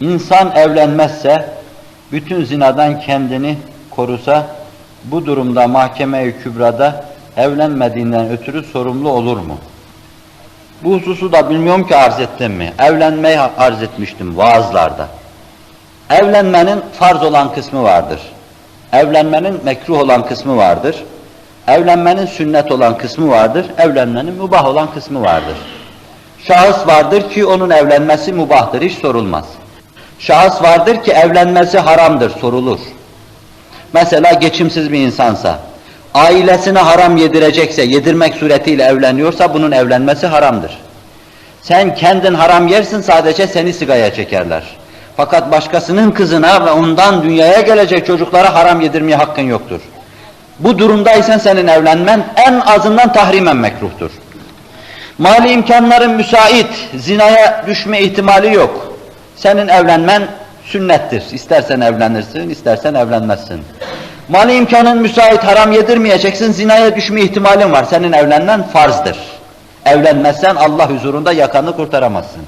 İnsan evlenmezse, bütün zinadan kendini korusa, bu durumda mahkeme-i kübrada evlenmediğinden ötürü sorumlu olur mu? Bu hususu da bilmiyorum ki arz ettim mi? Evlenmeyi arz etmiştim vaazlarda. Evlenmenin farz olan kısmı vardır. Evlenmenin mekruh olan kısmı vardır. Evlenmenin sünnet olan kısmı vardır. Evlenmenin mübah olan kısmı vardır. Şahıs vardır ki onun evlenmesi mubahtır, hiç sorulmaz. Şahıs vardır ki evlenmesi haramdır, sorulur. Mesela geçimsiz bir insansa, ailesine haram yedirecekse, yedirmek suretiyle evleniyorsa bunun evlenmesi haramdır. Sen kendin haram yersin sadece seni sigaya çekerler. Fakat başkasının kızına ve ondan dünyaya gelecek çocuklara haram yedirmeye hakkın yoktur. Bu durumdaysan senin evlenmen en azından tahrimen mekruhtur. Mali imkanların müsait, zinaya düşme ihtimali yok. Senin evlenmen sünnettir. İstersen evlenirsin, istersen evlenmezsin. Mali imkanın müsait, haram yedirmeyeceksin, zinaya düşme ihtimalin var. Senin evlenmen farzdır. Evlenmezsen Allah huzurunda yakanı kurtaramazsın.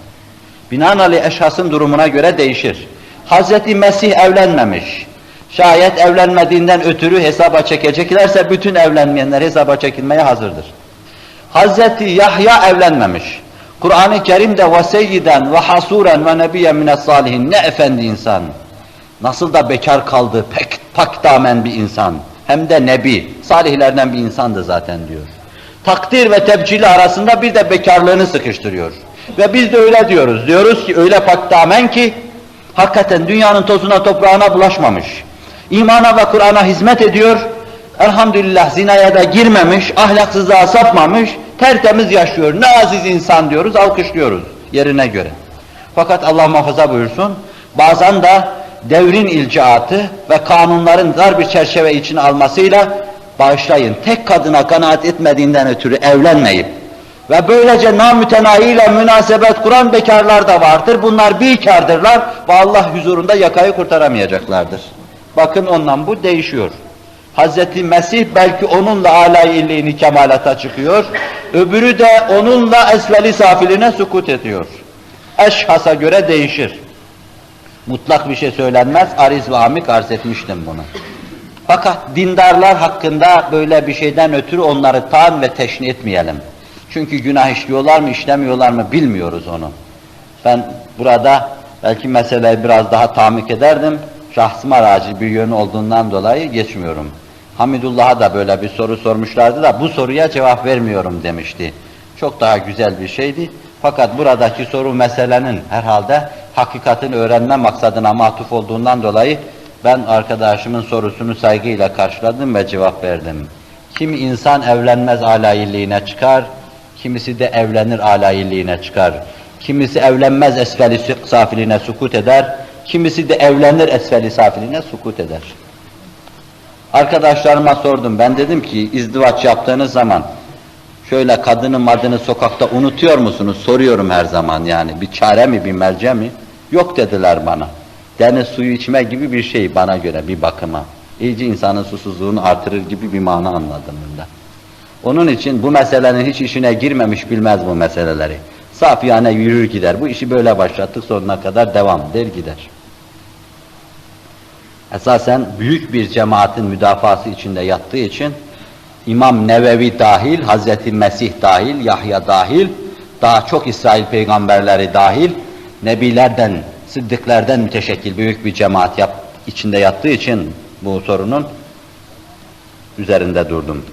Binaenaleyh eşhasın durumuna göre değişir. Hazreti Mesih evlenmemiş. Şayet evlenmediğinden ötürü hesaba çekeceklerse bütün evlenmeyenler hesaba çekilmeye hazırdır. Hazreti Yahya evlenmemiş. Kur'an-ı Kerim'de ve seyyiden ve hasuren ve nebiyyen mines salihin ne efendi insan. Nasıl da bekar kaldı, pek pak damen bir insan. Hem de nebi, salihlerden bir insandı zaten diyor. Takdir ve tebcili arasında bir de bekarlığını sıkıştırıyor. Ve biz de öyle diyoruz. Diyoruz ki öyle pak damen ki hakikaten dünyanın tozuna toprağına bulaşmamış. İmana ve Kur'an'a hizmet ediyor. Elhamdülillah zinaya da girmemiş, ahlaksızlığa sapmamış, tertemiz yaşıyor. Ne aziz insan diyoruz, alkışlıyoruz yerine göre. Fakat Allah muhafaza buyursun, bazen de devrin ilcaatı ve kanunların dar bir çerçeve içine almasıyla bağışlayın, tek kadına kanaat etmediğinden ötürü evlenmeyip ve böylece namütenahiyle münasebet kuran bekarlar da vardır. Bunlar bikardırlar ve Allah huzurunda yakayı kurtaramayacaklardır. Bakın ondan bu değişiyor. Hazreti Mesih belki onunla âlâ illiğini kemalata çıkıyor, öbürü de onunla esveli safiline sukut ediyor. Eşhasa göre değişir. Mutlak bir şey söylenmez, ariz ve amik arz etmiştim bunu. Fakat dindarlar hakkında böyle bir şeyden ötürü onları taan ve teşni etmeyelim. Çünkü günah işliyorlar mı işlemiyorlar mı bilmiyoruz onu. Ben burada belki meseleyi biraz daha tamik ederdim. Şahsıma raci bir yönü olduğundan dolayı geçmiyorum. Hamidullah'a da böyle bir soru sormuşlardı da bu soruya cevap vermiyorum demişti. Çok daha güzel bir şeydi. Fakat buradaki soru meselenin herhalde hakikatin öğrenme maksadına matuf olduğundan dolayı ben arkadaşımın sorusunu saygıyla karşıladım ve cevap verdim. Kim insan evlenmez alayilliğine çıkar, kimisi de evlenir alayilliğine çıkar. Kimisi evlenmez esfeli safiliğine sukut eder, kimisi de evlenir esfeli safiliğine sukut eder. Arkadaşlarıma sordum, ben dedim ki izdivaç yaptığınız zaman şöyle kadının adını sokakta unutuyor musunuz? Soruyorum her zaman yani, bir çare mi, bir merce mi? Yok dediler bana. Deniz suyu içme gibi bir şey bana göre bir bakıma. İyice insanın susuzluğunu artırır gibi bir mana anladım bunda. Onun için bu meselenin hiç işine girmemiş bilmez bu meseleleri. Saf yani yürür gider. Bu işi böyle başlattık sonuna kadar devam der gider. Esasen büyük bir cemaatin müdafası içinde yattığı için İmam Nevevi dahil, Hazreti Mesih dahil, Yahya dahil, daha çok İsrail peygamberleri dahil, nebilerden, sıddıklardan müteşekkil büyük bir cemaat yap, içinde yattığı için bu sorunun üzerinde durdum.